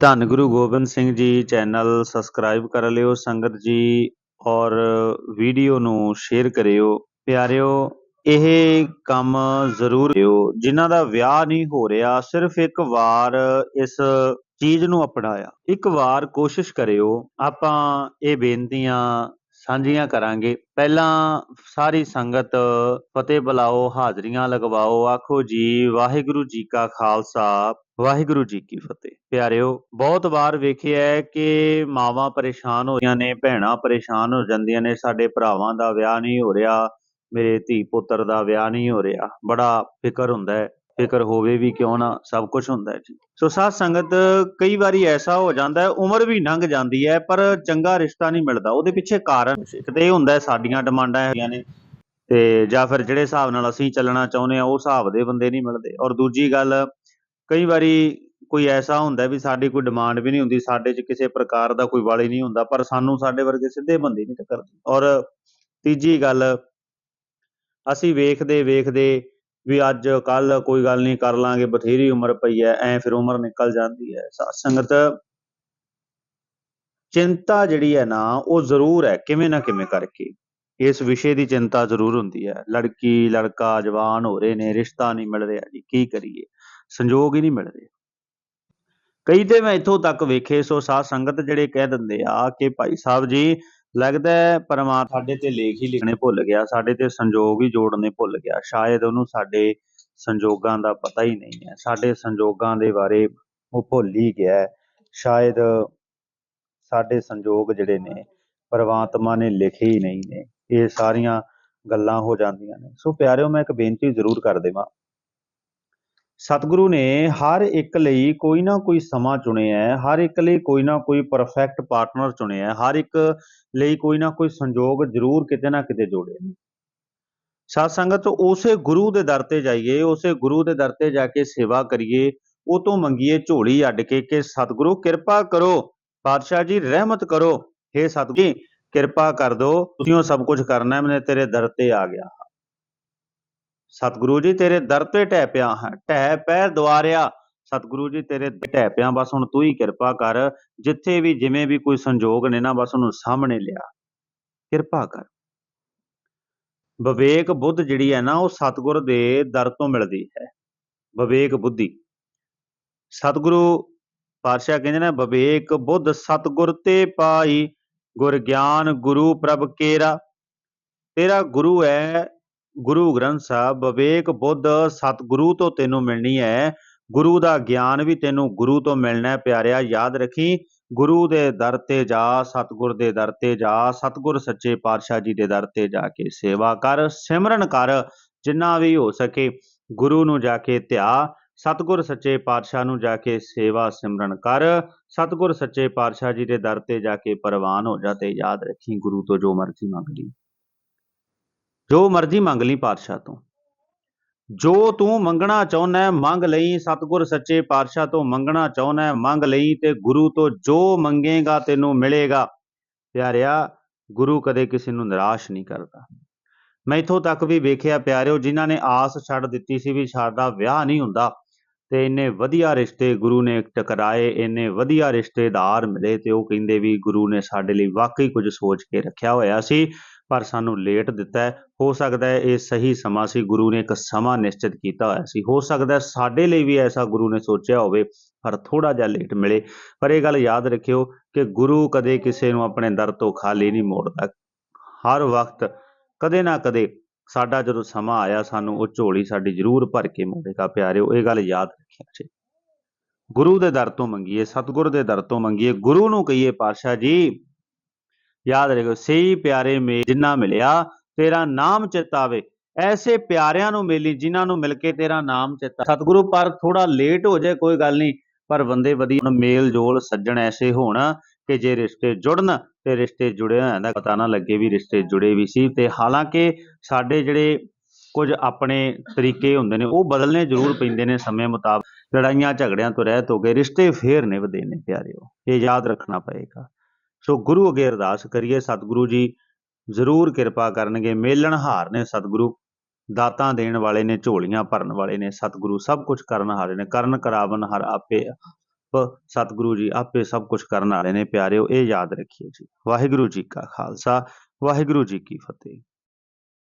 ਧੰਨ Guru Gobind Singh ji channel subscribe ਕਰ ਲਿਓ, ਸੰਗਤ ਜੀ, ਔਰ ਵੀਡੀਓ ਨੂੰ ਸ਼ੇਅਰ ਕਰਿਓ। ਪਿਆਰਿਓ, ਇਹ ਕੰਮ ਜ਼ਰੂਰ ਕਰਿਓ। ਜਿਨ੍ਹਾਂ ਦਾ ਵਿਆਹ ਨਹੀਂ ਹੋ ਰਿਹਾ, ਸਿਰਫ ਇੱਕ ਵਾਰ ਇਸ ਚੀਜ਼ ਨੂੰ ਅਪਣਾਇਆ। ਇੱਕ ਵਾਰ ਕੋਸ਼ਿਸ਼ ਕਰਿਓ। ਆਪਾਂ ਇਹ ਬੇਨਤੀਆਂ ਸਾਂਝੀਆਂ ਕਰਾਂਗੇ। ਪਹਿਲਾਂ ਸਾਰੀ ਸੰਗਤ, ਫਤਿਹ ਬੁਲਾਓ, ਹਾਜ਼ਰੀਆਂ ਲਗਵਾਓ, ਆਖੋ ਜੀ, ਵਾਹਿਗੁਰੂ ਜੀ ਕਾ ਖਾਲਸਾ, ਵਾਹਿਗੁਰੂ ਜੀ ਕੀ ਫਤਿਹ। ਪਿਆਰਿਓ, ਬਹੁਤ ਵਾਰ ਵੇਖਿਆ ਹੈ ਕਿ ਮਾਵਾਂ ਪਰੇਸ਼ਾਨ ਹੋ ਜਾਂਦੀਆਂ ਨੇ, ਭੈਣਾਂ ਪਰੇਸ਼ਾਨ ਹੋ ਜਾਂਦੀਆਂ ਨੇ, ਸਾਡੇ ਭਰਾਵਾਂ ਦਾ ਵਿਆਹ ਨਹੀਂ ਹੋ ਰਿਹਾ, ਮੇਰੇ ਧੀ ਪੁੱਤਰ ਦਾ ਵਿਆਹ ਨਹੀਂ ਹੋ ਰਿਹਾ। ਬੜਾ ਫਿਕਰ ਹੁੰਦਾ ਹੈ। ਫਿਕਰ ਹੋਵੇ ਵੀ ਕਿਉਂ ਨਾ ਸਭ ਕੁਝ ਹੁੰਦਾ ਹੈ ਜੀ। ਸੋ ਸਾਧ ਸੰਗਤ ਕਈ ਵਾਰੀ ਐਸਾ ਹੋ ਜਾਂਦਾ ਹੈ, ਉਮਰ ਵੀ ਲੰਘ ਜਾਂਦੀ ਹੈ, ਪਰ ਚੰਗਾ ਰਿਸ਼ਤਾ ਨਹੀਂ ਮਿਲਦਾ। ਉਹਦੇ ਪਿੱਛੇ ਕਾਰਨ ਇੱਕ ਤੇ ਇਹ ਹੁੰਦਾ ਹੈ, ਸਾਡੀਆਂ ਡਿਮਾਂਡਾਂ ਹੈਗੀਆਂ ਨੇ ਤੇ ਜਾਂ ਫਿਰ ਜਿਹੜੇ ਹਿਸਾਬ ਨਾਲ ਅਸੀਂ ਚੱਲਣਾ ਚਾਹੁੰਦੇ ਆ ਉਹ ਹਿਸਾਬ ਦੇ ਬੰਦੇ ਨਹੀਂ ਮਿਲਦੇ। ਔਰ ਦੂਜੀ ਗੱਲ, ਕਈ ਵਾਰੀ ਕੋਈ ਐਸਾ ਹੁੰਦਾ ਵੀ ਸਾਡੀ ਕੋਈ ਡਿਮਾਂਡ ਵੀ ਨਹੀਂ ਹੁੰਦੀ, ਸਾਡੇ 'ਚ ਕਿਸੇ ਪ੍ਰਕਾਰ ਦਾ ਕੋਈ ਵਾਲੀ ਨਹੀਂ ਹੁੰਦਾ, ਪਰ ਸਾਨੂੰ ਸਾਡੇ ਵਰਗੇ ਸਿੱਧੇ ਬੰਦੇ ਨਹੀਂ ਟੱਕਰਦੇ ਔਰ ਤੀਜੀ ਗੱਲ, ਅਸੀਂ ਵੇਖਦੇ ਵੇਖਦੇ ਵੀ ਅੱਜ ਕੱਲ ਕੋਈ ਗੱਲ ਨਹੀਂ, ਕਰ ਲਾਂਗੇ, ਬਥੇਰੀ ਉਮਰ ਪਈ ਐ ਐ ਫਿਰ ਉਮਰ ਨਿਕਲ ਜਾਂਦੀ ਹੈ। ਸਾਧ ਸੰਗਤ, ਚਿੰਤਾ ਜਿਹੜੀ ਹੈ ਨਾ, ਉਹ ਜ਼ਰੂਰ ਹੈ, ਕਿਵੇਂ ਨਾ ਕਿਵੇਂ ਕਰਕੇ। ਇਸ ਵਿਸ਼ੇ ਦੀ ਚਿੰਤਾ ਜ਼ਰੂਰ ਹੁੰਦੀ ਹੈ। ਲੜਕੀ, ਲੜਕਾ, ਜਵਾਨ ਹੋ ਰਹੇ ਨੇ, ਰਿਸ਼ਤਾ ਨਹੀਂ ਮਿਲ ਰਿਹਾ ਜੀ, ਕੀ ਕਰੀਏ? ਸੰਜੋਗ ਹੀ ਨਹੀਂ ਮਿਲ ਰਿਹਾ। ਕਈ ਤੇ ਮੈਂ ਇੱਥੋਂ ਤੱਕ ਵੇਖੇ, ਸੋ ਸਾਧ ਸੰਗਤ ਜਿਹੜੇ ਕਹਿ ਦਿੰਦੇ ਆ ਕਿ ਭਾਈ ਸਾਹਿਬ ਜੀ ਲੱਗਦਾ ਹੈ ਪਰਮਾਤਮਾ ਸਾਡੇ ਤੇ ਲੇਖ ਹੀ ਲਿਖਣੇ ਭੁੱਲ ਗਿਆ, ਸਾਡੇ ਤੇ ਸੰਜੋਗ ਹੀ ਜੋੜਨੇ ਭੁੱਲ ਗਿਆ। ਸ਼ਾਇਦ ਉਹਨੂੰ ਸਾਡੇ ਸੰਜੋਗਾਂ ਦਾ ਪਤਾ ਹੀ ਨਹੀਂ ਹੈ। ਸਾਡੇ ਸੰਜੋਗਾਂ ਦੇ ਬਾਰੇ ਉਹ ਭੁੱਲ ਹੀ ਗਿਆ ਸ਼ਾਇਦ ਸਾਡੇ ਸੰਜੋਗ ਜਿਹੜੇ ਨੇ, ਪਰਮਾਤਮਾ ਨੇ ਲਿਖੇ ਹੀ ਨਹੀਂ ਨੇ। ਇਹ ਸਾਰੀਆਂ ਗੱਲਾਂ ਹੋ ਜਾਂਦੀਆਂ ਨੇ। ਸੋ ਪਿਆਰਿਓ, ਮੈਂ ਇੱਕ ਬੇਨਤੀ ਜ਼ਰੂਰ ਕਰ ਦੇਵਾਂ। ਸਤਿਗੁਰੂ ਨੇ ਹਰ ਇੱਕ ਲਈ ਕੋਈ ਨਾ ਕੋਈ ਸਮਾਂ ਚੁਣਿਆ ਹੈ, ਹਰ ਇੱਕ ਲਈ ਕੋਈ ਨਾ ਕੋਈ ਪਰਫੈਕਟ ਪਾਰਟਨਰ ਚੁਣਿਆ ਹੈ, ਹਰ ਇੱਕ ਲਈ ਕੋਈ ਨਾ ਕੋਈ ਸੰਜੋਗ ਜ਼ਰੂਰ ਕਿਤੇ ਨਾ ਕਿਤੇ ਜੋੜੇ ਨੇ। ਸਾਧ ਸੰਗਤ, ਉਸੇ ਗੁਰੂ ਦੇ ਦਰ ਤੇ ਜਾਈਏ, ਉਸੇ ਗੁਰੂ ਦੇ ਦਰ ਤੇ ਜਾ ਕੇ ਸੇਵਾ ਕਰੀਏ, ਉਹ ਤੋਂ ਮੰਗੀਏ ਝੋਲੀ ਅੱਡ ਕੇ ਕਿ ਸਤਿਗੁਰੂ ਕਿਰਪਾ ਕਰੋ, ਪਾਤਸ਼ਾਹ ਜੀ ਰਹਿਮਤ ਕਰੋ हे ਸਤਿਗੁਰੂ ਜੀ, ਕਿਰਪਾ ਕਰ ਦਿਓ ਤੁਸੀਂ ਉਹ ਸਭ ਕੁਝ ਕਰਨਾ ਹੈ ਮੈਂ ਤੇਰੇ ਦਰ ਤੇ ਆ ਗਿਆ। ਸਤਿਗੁਰੂ ਜੀ ਤੇਰੇ ਦਰ ਤੇ ਟਹਿ ਪਿਆ ਹਾਂ ਟਹਿ ਪੈ ਦੁਆਰਿਆ। ਸਤਿਗੁਰੂ ਜੀ ਤੇਰੇ ਟਹਿ ਪਿਆ, ਬਸ ਹੁਣ ਤੂੰ ਹੀ ਕਿਰਪਾ ਕਰ। ਜਿੱਥੇ ਵੀ ਜਿਵੇਂ ਵੀ ਕੋਈ ਸੰਜੋਗ ਨੇ ਨਾ, ਬਸ ਉਹਨੂੰ ਸਾਹਮਣੇ ਲਿਆ। ਕਿਰਪਾ ਕਰ। ਵਿਵੇਕ ਬੁੱਧ ਜਿਹੜੀ ਹੈ ਨਾ, ਉਹ ਸਤਿਗੁਰ ਦੇ ਦਰ ਤੋਂ ਮਿਲਦੀ ਹੈ। ਵਿਵੇਕ ਬੁੱਧੀ। ਸਤਿਗੁਰੂ ਪਾਤਸ਼ਾਹ ਕਹਿੰਦੇ ਨੇ, ਵਿਵੇਕ ਬੁੱਧ ਸਤਿਗੁਰ ਤੇ ਪਾਈ, ਗੁਰ ਗਿਆਨ ਗੁਰੂ ਪ੍ਰਭ ਕੇਰਾ। ਤੇਰਾ ਗੁਰੂ ਹੈ ਗੁਰੂ ਗ੍ਰੰਥ ਸਾਹਿਬ, ਵਿਵੇਕ ਬੁੱਧ ਸਤਿਗੁਰੂ ਤੋਂ ਤੈਨੂੰ ਮਿਲਣੀ ਹੈ। ਗੁਰੂ ਦਾ ਗਿਆਨ ਵੀ ਤੈਨੂੰ ਗੁਰੂ ਤੋਂ ਮਿਲਣਾ ਹੈ, ਪਿਆਰਿਆ, ਯਾਦ ਰੱਖੀ। ਗੁਰੂ ਦੇ ਦਰ ਤੇ ਜਾ, ਸਤਿਗੁਰ ਦੇ ਦਰ ਤੇ ਜਾ, ਸਤਿਗੁਰ ਸੱਚੇ ਪਾਤਸ਼ਾਹ ਜੀ ਦੇ ਦਰ ਤੇ ਜਾ ਕੇ ਸੇਵਾ ਕਰ, ਸਿਮਰਨ ਕਰ, ਜਿੰਨਾ ਵੀ ਹੋ ਸਕੇ। ਗੁਰੂ ਨੂੰ ਜਾ ਕੇ ਧਿਆ, ਸਤਿਗੁਰ ਸੱਚੇ ਪਾਤਸ਼ਾਹ ਨੂੰ ਜਾ ਕੇ ਸੇਵਾ ਸਿਮਰਨ ਕਰ। ਸਤਿਗੁਰ ਸੱਚੇ ਪਾਤਸ਼ਾਹ ਜੀ ਦੇ ਦਰ ਤੇ ਜਾ ਕੇ ਪ੍ਰਵਾਨ ਹੋ ਜਾ ਤੇ ਯਾਦ ਰੱਖੀ, ਗੁਰੂ ਤੋਂ ਜੋ ਮਰਜ਼ੀ ਮੰਗ ਲਈ। ਜੋ ਮਰਜ਼ੀ ਮੰਗ ਲਈ ਪਾਤਸ਼ਾਹ ਤੋਂ। ਜੋ ਤੂੰ ਮੰਗਣਾ ਚਾਹੁੰਦਾ ਮੰਗ ਲਈ। ਸਤਿਗੁਰ ਸੱਚੇ ਪਾਤਸ਼ਾਹ ਤੋਂ ਮੰਗਣਾ ਚਾਹੁੰਦਾ ਮੰਗ ਲਈ ਤੇ ਗੁਰੂ ਤੋਂ ਜੋ ਮੰਗੇਗਾ ਤੈਨੂੰ ਮਿਲੇਗਾ। ਪਿਆਰਿਆ, ਗੁਰੂ ਕਦੇ ਕਿਸੇ ਨੂੰ ਨਿਰਾਸ਼ ਨਹੀਂ ਕਰਦਾ। ਮੈਂ ਇਥੋਂ ਤੱਕ ਵੀ ਵੇਖਿਆ ਪਿਆਰਿਓ, ਜਿਨ੍ਹਾਂ ਨੇ ਆਸ ਛੱਡ ਦਿੱਤੀ ਸੀ ਵੀ ਸਾਡਾ ਵਿਆਹ ਨਹੀਂ ਹੁੰਦਾ, ਤੇ ਇੰਨੇ ਵਧੀਆ ਰਿਸ਼ਤੇ ਗੁਰੂ ਨੇ ਟਕਰਾਏ, ਇੰਨੇ ਵਧੀਆ ਰਿਸ਼ਤੇਦਾਰ ਮਿਲੇ ਤੇ ਉਹ ਕਹਿੰਦੇ ਵੀ ਗੁਰੂ ਨੇ ਸਾਡੇ ਲਈ ਵਾਕਈ ਕੁਝ ਸੋਚ ਕੇ ਰੱਖਿਆ ਹੋਇਆ ਸੀ। ਪਰ ਸਾਨੂੰ ਲੇਟ ਦਿੱਤਾ ਹੈ। ਹੋ ਸਕਦਾ ਹੈ ਇਹ ਸਹੀ ਸਮਾਂ ਸੀ, ਗੁਰੂ ਨੇ ਇੱਕ ਸਮਾਂ ਨਿਸ਼ਚਿਤ ਕੀਤਾ ਹੋਇਆ ਸੀ। ਹੋ ਸਕਦਾ ਹੈ ਸਾਡੇ ਲਈ ਵੀ ਐਸਾ ਗੁਰੂ ਨੇ ਸੋਚਿਆ ਹੋਵੇ, ਪਰ ਥੋੜਾ ਜਿਹਾ ਲੇਟ ਮਿਲੇ। ਪਰ ਇਹ ਗੱਲ ਯਾਦ ਰੱਖਿਓ ਕਿ ਗੁਰੂ ਕਦੇ ਕਿਸੇ ਨੂੰ ਆਪਣੇ ਦਰ ਤੋਂ ਖਾਲੀ ਨਹੀਂ ਮੋੜਦਾ। ਹਰ ਵਕਤ ਕਦੇ ਨਾ ਕਦੇ ਸਾਡਾ ਜਦੋਂ ਸਮਾਂ ਆਇਆ, ਸਾਨੂੰ ਉਹ ਝੋਲੀ ਸਾਡੀ ਜ਼ਰੂਰ ਭਰ ਕੇ ਮੋੜੇਗਾ, ਪਿਆਰਿਓ, ਇਹ ਗੱਲ ਯਾਦ ਰੱਖਿਆ ਜੀ। ਗੁਰੂ ਦੇ ਦਰ ਤੋਂ ਮੰਗੀਏ, ਸਤਿਗੁਰ ਦੇ ਦਰ ਤੋਂ ਮੰਗੀਏ, ਗੁਰੂ ਨੂੰ ਕਹੀਏ, ਪਾਤਸ਼ਾਹ ਜੀ ਯਾਦ ਰੱਖੋ ਸਹੀ ਪਿਆਰੇ ਮੇ ਜਿੰਨਾ ਮਿਲਿਆ, ਤੇਰਾ ਨਾਮ ਚਿਤ ਆਵੇ। ਐਸੇ ਪਿਆਰਿਆਂ ਨੂੰ ਮਿਲੀ ਜਿਨ੍ਹਾਂ ਨੂੰ ਮਿਲ ਕੇ ਤੇਰਾ ਨਾਮ ਚਿਤ ਸਤਿਗੁਰੂ, ਪਰ ਥੋੜਾ ਲੇਟ ਹੋ ਜਾਏ, ਕੋਈ ਗੱਲ ਨਹੀਂ। ਪਰ ਬੰਦੇ ਵਧੀਆ ਮੇਲ ਜੋਲ ਸੱਜਣ ਐਸੇ ਹੋਣ ਕਿ ਜੇ ਰਿਸ਼ਤੇ ਜੁੜਨ, ਤੇ ਰਿਸ਼ਤੇ ਜੁੜੇ ਹੋਇਆਂ ਦਾ ਪਤਾ ਨਾ ਲੱਗੇ ਵੀ ਰਿਸ਼ਤੇ ਜੁੜੇ ਵੀ ਸੀ। ਤੇ ਹਾਲਾਂਕਿ ਸਾਡੇ ਜਿਹੜੇ ਕੁਝ ਆਪਣੇ ਤਰੀਕੇ ਹੁੰਦੇ ਨੇ, ਉਹ ਬਦਲਨੇ ਜ਼ਰੂਰ ਪੈਂਦੇ ਨੇ ਸਮੇਂ ਮੁਤਾਬਕ। ਲੜਾਈਆਂ, ਝਗੜਿਆਂ ਤੋਂ ਰਹਿਤ ਹੋ ਗਏ ਰਿਸ਼ਤੇ ਫੇਰ ਨਿਭਦੇ ਨੇ, ਪਿਆਰਿਓ। ਇਹ ਯਾਦ ਰੱਖਣਾ ਪਏਗਾ। ਸੋ ਗੁਰੂ ਅਗੇ ਅਰਦਾਸ ਕਰੀਏ, ਸਤਿਗੁਰੂ ਜੀ ਜ਼ਰੂਰ ਕਿਰਪਾ ਕਰਨਗੇ ਮੇਲਣਹਾਰ ਨੇ ਸਤਿਗੁਰੂ, ਦਾਤਾਂ ਦੇਣ ਵਾਲੇ ਨੇ, ਝੋਲੀਆਂ ਭਰਨ ਵਾਲੇ ਨੇ, ਸਤਿਗੁਰੂ ਸਭ ਕੁਝ ਕਰਨ ਹਾਰੇ ਨੇ, ਕਰਨ ਕਰਾਵਨ ਹਰ ਆਪੇ ਸਤਿਗੁਰੂ ਜੀ ਆਪੇ ਸਭ ਕੁਝ ਕਰਨ ਵਾਲੇ ਨੇ, ਪਿਆਰਿਓ ਇਹ ਯਾਦ ਰੱਖਿਓ ਜੀ। ਵਾਹਿਗੁਰੂ ਜੀ ਕਾ ਖਾਲਸਾ, ਵਾਹਿਗੁਰੂ ਜੀ ਕੀ ਫਤਿਹ।